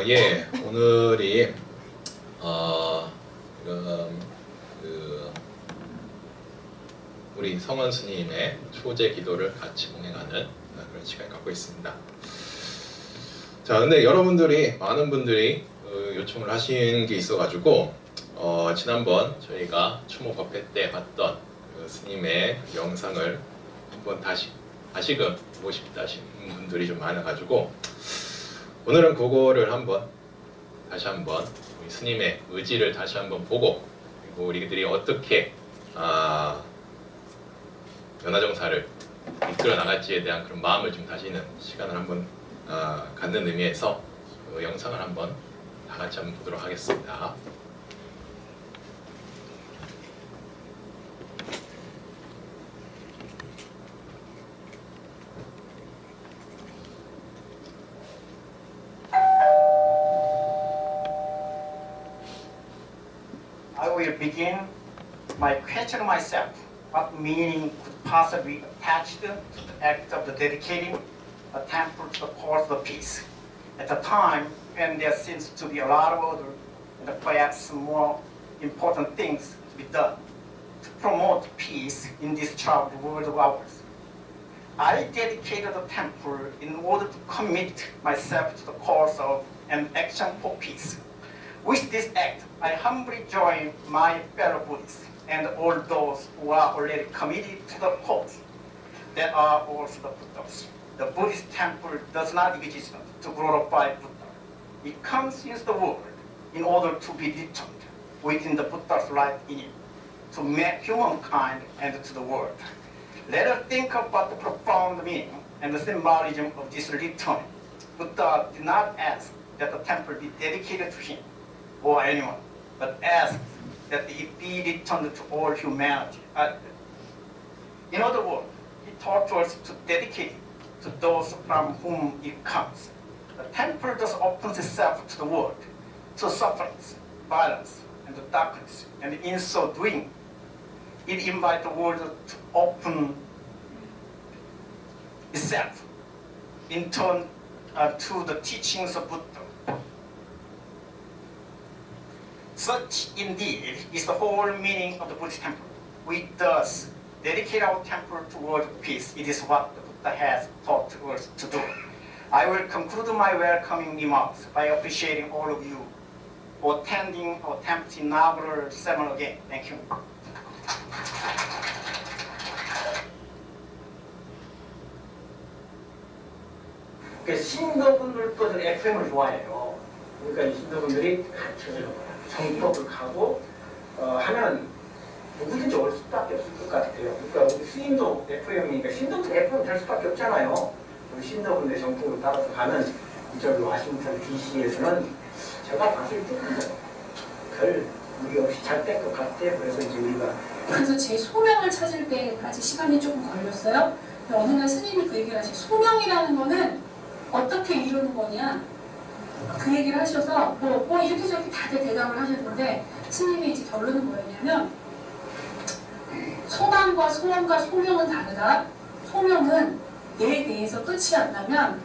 어, 예, 오늘이 어, 지금 그 우리 성원 스님의 초제 기도를 같이 봉행하는 어, 그런 시간을 갖고 있습니다. 자, 근데 여러분들이 많은 분들이 어, 요청을 하신 게 있어가지고 어, 지난번 저희가 추모 법회 때 봤던 그 스님의 그 영상을 한번 다시 다시금 보고 싶다 하신 분들이 좀 많아가지고 오늘은 그거를 한번 다시 한번 우리 스님의 의지를 다시 한번 보고 그리고 우리들이 어떻게 아, 연화정사를 이끌어 나갈지에 대한 그런 마음을 좀 다시는 시간을 한번 아, 갖는 의미에서 그 영상을 한번 다 같이 한번 보도록 하겠습니다. Begin my question myself. What meaning could possibly attached to the act of the dedicating a temple to the cause of peace? At the time when there seems to be a lot of other and perhaps more important things to be done to promote peace in this troubled world of ours. I dedicated the temple in order to commit myself to the cause of an action for peace. With this act, I humbly join my fellow Buddhists and all those who are already committed to the cause that are also the Buddhas. The Buddhist temple does not exist to glorify Buddha. It comes into the world in order to be returned within the Buddha's life in it, to make humankind and to the world. Let us think about the profound meaning and the symbolism of this return. Buddha did not ask that the temple be dedicated to him or anyone, but asked that it be returned to all humanity. Uh, in other words, he taught us to dedicate to those from whom it comes. The temple thus opens itself to the world, to sufferings, violence, and darkness, and in so doing, it invites the world to open itself in turn uh, to the teachings of Buddha. Such indeed is the whole meaning of the Buddhist temple. We thus dedicate our temple to world peace. It is what the Buddha has taught us to do. I will conclude my welcoming remarks by appreciating all of you for attending our temple's inaugural ceremony again. Thank you. 그 신도분들도 FM을 좋아해요. 그러니까 이 신도분들이 같이 정법을 어, 하면 누구든지 올 수밖에 없을 것 같아요. 그러니까 우리 스님도 FM이니까 신도도 FM 될 수밖에 없잖아요. 우리 신도분들 정법을 따라서 가는 이쪽 와싱턴 DC에서는 제가 봤을 때는 별 무리 없이 잘 될 것 같아요. 그래서 이제 우리가 그래서 제 소명을 찾을 때 아직 시간이 조금 걸렸어요. 어느 날 스님이 그 얘기를 하시 소명이라는 거는 어떻게 이루는 거냐 그 얘기를 하셔서 뭐, 뭐 이렇게 저렇게 다들 대답을 하셨는데 스님이 이제 결론은 뭐였냐면 소망과 소원과 소명은 다르다. 소명은 내 내에서 끝이 안 나면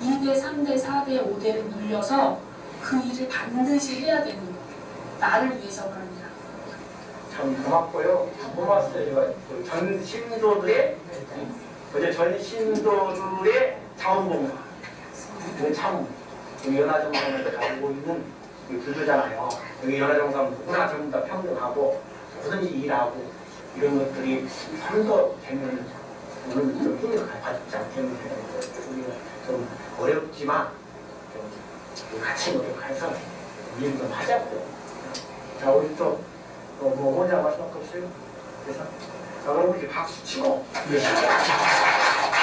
2대, 3대, 4대, 5대를 눌려서 그 일을 반드시 해야 되는 거예요. 나를 위해서 그럽니다. 참 고맙고요. 고맙어요. 그전 신도들의 어제 전 신도들의 자원봉사. 그 참 연화정상을 가지고 있는 이 불교잖아요. 여기 연화정상 누구나 전부 다 평등하고 누구든지 일하고 이런 것들이 좀더 되면 오늘 좀 힘을 받지 않겠는 우리가 좀 어렵지만 좀 같이 노력해서 일좀 하자고요. 자, 우리 또, 또 뭐, 혼자 말 수밖에 없어요. 그래서, 자, 그럼 우리 박수 치고. 예.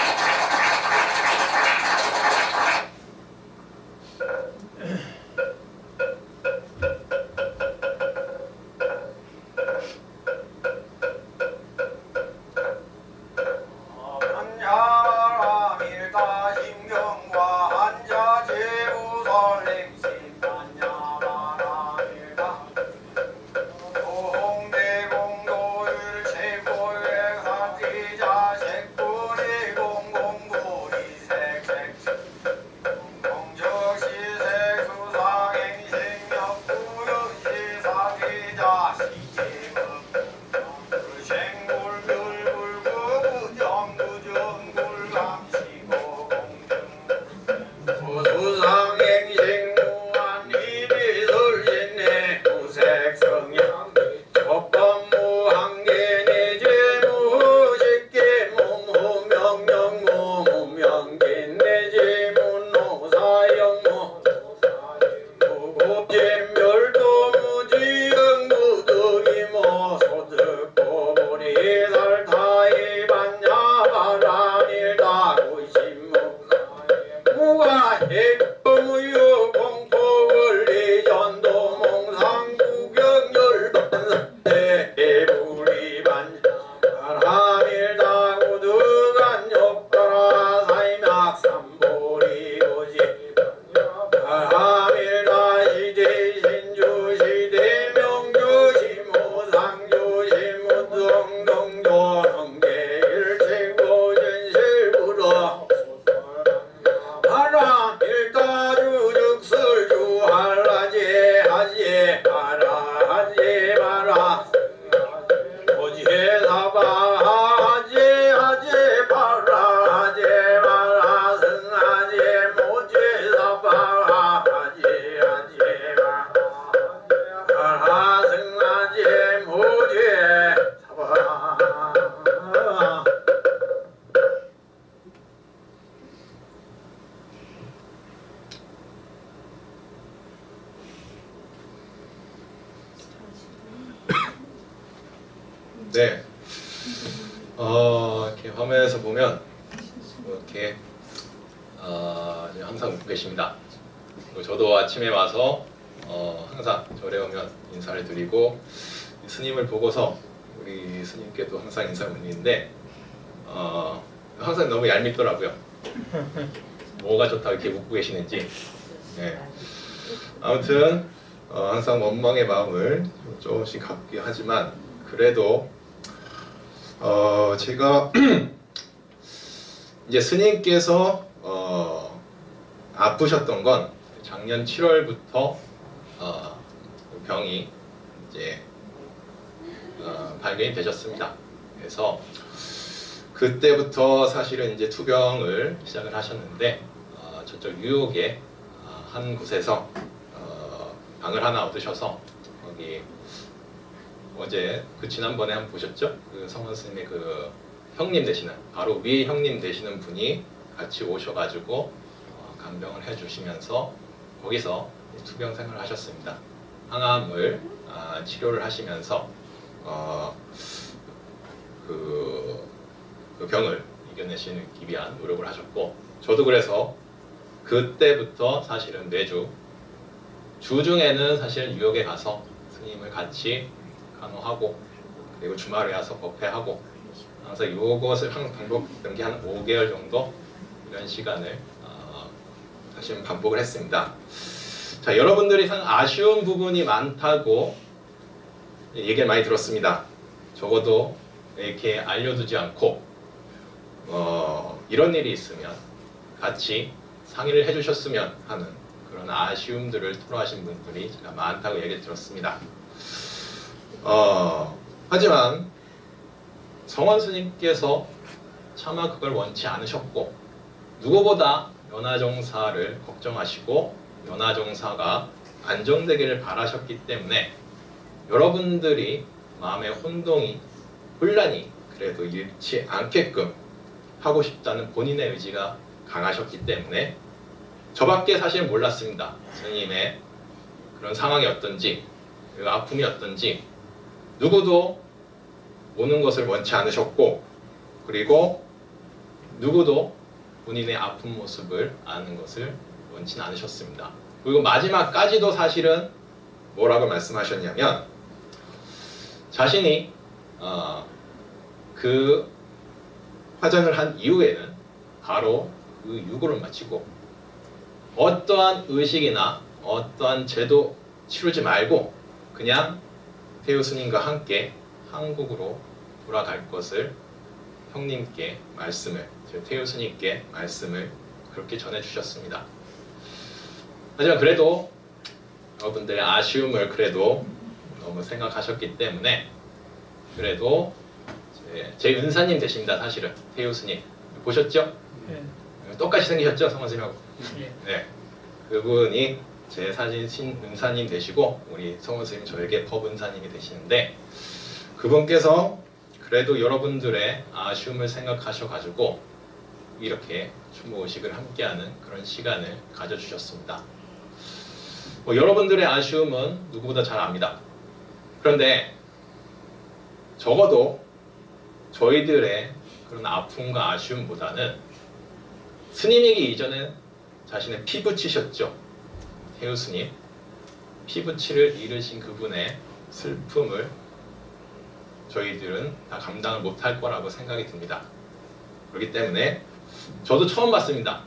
어, 이렇게 화면에서 보면 이렇게 어, 항상 웃고 계십니다. 저도 아침에 와서 어, 항상 절에 오면 인사를 드리고 스님을 보고서 우리 스님께도 항상 인사를 올리는데 어, 항상 너무 얄밉더라고요. 뭐가 좋다고 이렇게 웃고 계시는지. 네. 아무튼 어, 항상 원망의 마음을 조금씩 갖게 하지만 그래도 어, 제가 이제 스님께서 어, 아프셨던 건 작년 7월부터 어, 병이 이제 어, 발견이 되셨습니다. 그래서 그때부터 사실은 이제 투병을 시작을 하셨는데 어, 저쪽 뉴욕의 어, 한 곳에서 어, 방을 하나 얻으셔서 거기 어제 그 지난번에 한 번 보셨죠? 그 성원 스님의 그 형님 되시는 바로 위 형님 되시는 분이 같이 오셔가지고 어, 간병을 해주시면서 거기서 투병 생활을 하셨습니다. 항암을 아, 치료를 하시면서 어, 그, 그 병을 이겨내시기 위한 노력을 하셨고 저도 그래서 그때부터 사실은 매주 주중에는 사실 뉴욕에 가서 스님을 같이 간호하고 그리고 주말에 와서 법회하고 항상 이것을 항상 반복했던 게한 5개월 정도 이런 시간을 어, 사실은 반복을 했습니다. 자 여러분들이 상 아쉬운 부분이 많다고 얘기를 많이 들었습니다. 적어도 이렇게 알려두지 않고 어, 이런 일이 있으면 같이 상의를 해주셨으면 하는 그런 아쉬움들을 토로하신 분들이 제가 많다고 얘기 들었습니다. 어, 하지만 성원 스님께서 차마 그걸 원치 않으셨고 누구보다 연화정사를 걱정하시고 연화정사가 안정되기를 바라셨기 때문에 여러분들이 마음의 혼동이 혼란이 그래도 잃지 않게끔 하고 싶다는 본인의 의지가 강하셨기 때문에 저밖에 사실 몰랐습니다. 스님의 그런 상황이 어떤지 그리고 아픔이 어떤지 누구도 오는 것을 원치 않으셨고 그리고 누구도 본인의 아픈 모습을 아는 것을 원치는 않으셨습니다. 그리고 마지막까지도 사실은 뭐라고 말씀하셨냐면 자신이 어, 그 화장을 한 이후에는 바로 그 유고를 마치고 어떠한 의식이나 어떠한 제도 치르지 말고 그냥 태우 스님과 함께 한국으로 돌아갈 것을 형님께 말씀을 제 태우 스님께 말씀을 그렇게 전해 주셨습니다. 하지만 그래도 여러분들의 아쉬움을 그래도 너무 생각하셨기 때문에 그래도 제, 제 은사님 되십니다 사실은 태우 스님 보셨죠? 네. 똑같이 생기셨죠 성원 스님하고 예. 네 그분이 제 사진 신 은사님 되시고 우리 성원 스님 저에게 법 은사님이 되시는데 그분께서 그래도 여러분들의 아쉬움을 생각하셔가지고 이렇게 추모 의식을 함께하는 그런 시간을 가져주셨습니다. 뭐 여러분들의 아쉬움은 누구보다 잘 압니다. 그런데 적어도 저희들의 그런 아픔과 아쉬움보다는 스님이기 이전에 자신의 피부치셨죠. 태우스님. 피부치를 잃으신 그분의 슬픔을 저희들은 다 감당을 못할 거라고 생각이 듭니다. 그렇기 때문에 저도 처음 봤습니다.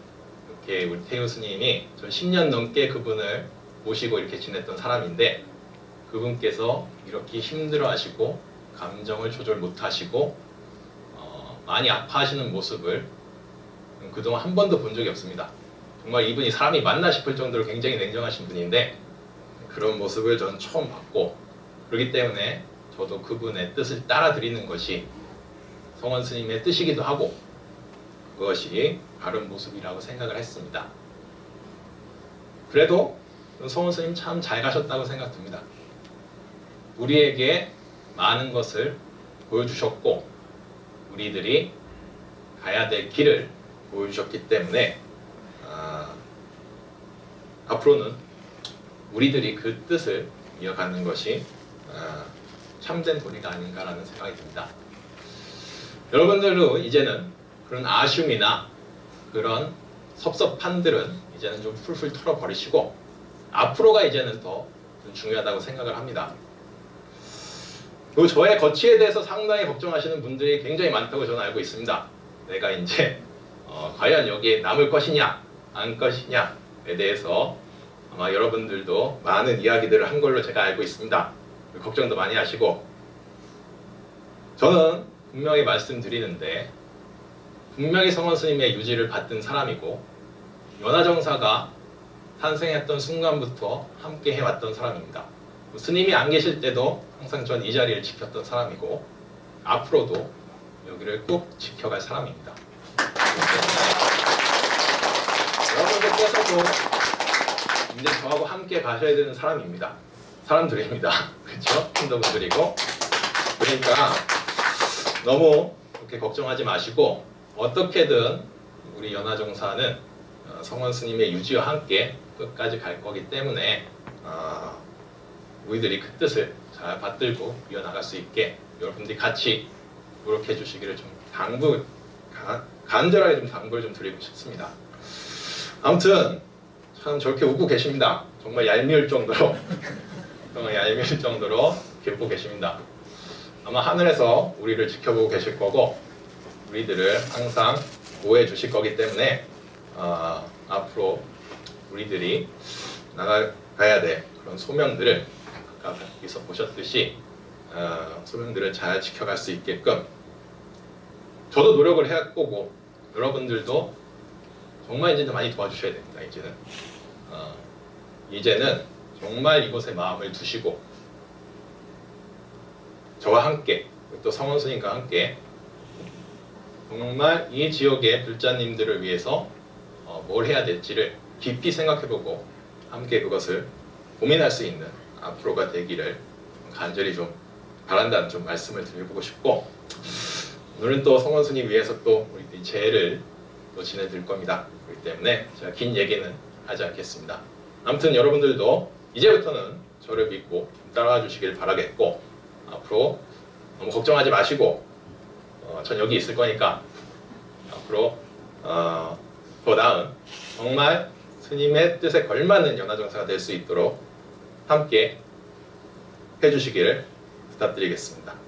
이렇게 우리 태우 스님이 전 10년 넘게 그분을 모시고 이렇게 지냈던 사람인데 그분께서 이렇게 힘들어하시고 감정을 조절 못하시고 어, 많이 아파하시는 모습을 그동안 한 번도 본 적이 없습니다. 정말 이분이 사람이 맞나 싶을 정도로 굉장히 냉정하신 분인데 그런 모습을 저는 처음 봤고 그렇기 때문에 저도 그분의 뜻을 따라 드리는 것이 성원 스님의 뜻이기도 하고 그것이 바른 모습이라고 생각을 했습니다. 그래도 성원 스님 참 잘 가셨다고 생각됩니다. 우리에게 많은 것을 보여주셨고 우리들이 가야 될 길을 보여주셨기 때문에 아, 앞으로는 우리들이 그 뜻을 이어가는 것이 아, 참된 도리가 아닌가라는 생각이 듭니다. 여러분들도 이제는 그런 아쉬움이나 그런 섭섭함들은 이제는 좀 풀풀 털어버리시고 앞으로가 이제는 더 중요하다고 생각을 합니다. 그리고 저의 거취에 대해서 상당히 걱정하시는 분들이 굉장히 많다고 저는 알고 있습니다. 내가 이제 어, 과연 여기에 남을 것이냐 안 것이냐에 대해서 아마 여러분들도 많은 이야기들을 한 걸로 제가 알고 있습니다. 걱정도 많이 하시고 저는 분명히 말씀드리는데 분명히 성원 스님의 유지를 받던 사람이고 연화정사가 탄생했던 순간부터 함께 해왔던 사람입니다. 스님이 안 계실 때도 항상 전 이 자리를 지켰던 사람이고 앞으로도 여기를 꼭 지켜갈 사람입니다. 여러분들께서도 이제 저하고 함께 가셔야 되는 사람입니다. 사람들입니다. 그렇죠? 신도분들이고 그러니까 너무 그렇게 걱정하지 마시고 어떻게든 우리 연화정사는 어, 성원 스님의 유지와 함께 끝까지 갈 거기 때문에 어, 우리들이 그 뜻을 잘 받들고 이어나갈 수 있게 여러분들이 같이 노력해 주시기를 좀 당부 가- 간절하게 좀 당부를 좀 드리고 싶습니다. 아무튼 참 저렇게 웃고 계십니다. 정말 얄미울 정도로 정말 얄미울 정도로 웃고 계십니다. 아마 하늘에서 우리를 지켜보고 계실 거고 우리들을 항상 보호해 주실 거기 때문에 어, 앞으로 우리들이 나가야 될 그런 소명들을 아까 여기서 보셨듯이 어, 소명들을 잘 지켜갈 수 있게끔 저도 노력을 해야 거고 여러분들도 정말 이제 많이 도와주셔야 됩니다. 이제는 어, 이제는 정말 이곳에 마음을 두시고 저와 함께 또 성원 스님과 함께 정말 이 지역의 불자님들을 위해서 어, 뭘 해야 될지를 깊이 생각해보고 함께 그것을 고민할 수 있는 앞으로가 되기를 간절히 좀 바란다는 좀 말씀을 드려보고 싶고 오늘은 또 성원 스님 위해서 또 우리 제를 또 지내드릴 겁니다. 그렇기 때문에 제가 긴 얘기는 하지 않겠습니다. 아무튼 여러분들도 이제부터는 저를 믿고 따라와 주시길 바라겠고 앞으로 너무 걱정하지 마시고 어, 전 여기 있을 거니까 앞으로 어, 더 나은 정말 스님의 뜻에 걸맞는 연화정사가 될 수 있도록 함께 해주시기를 부탁드리겠습니다. 어,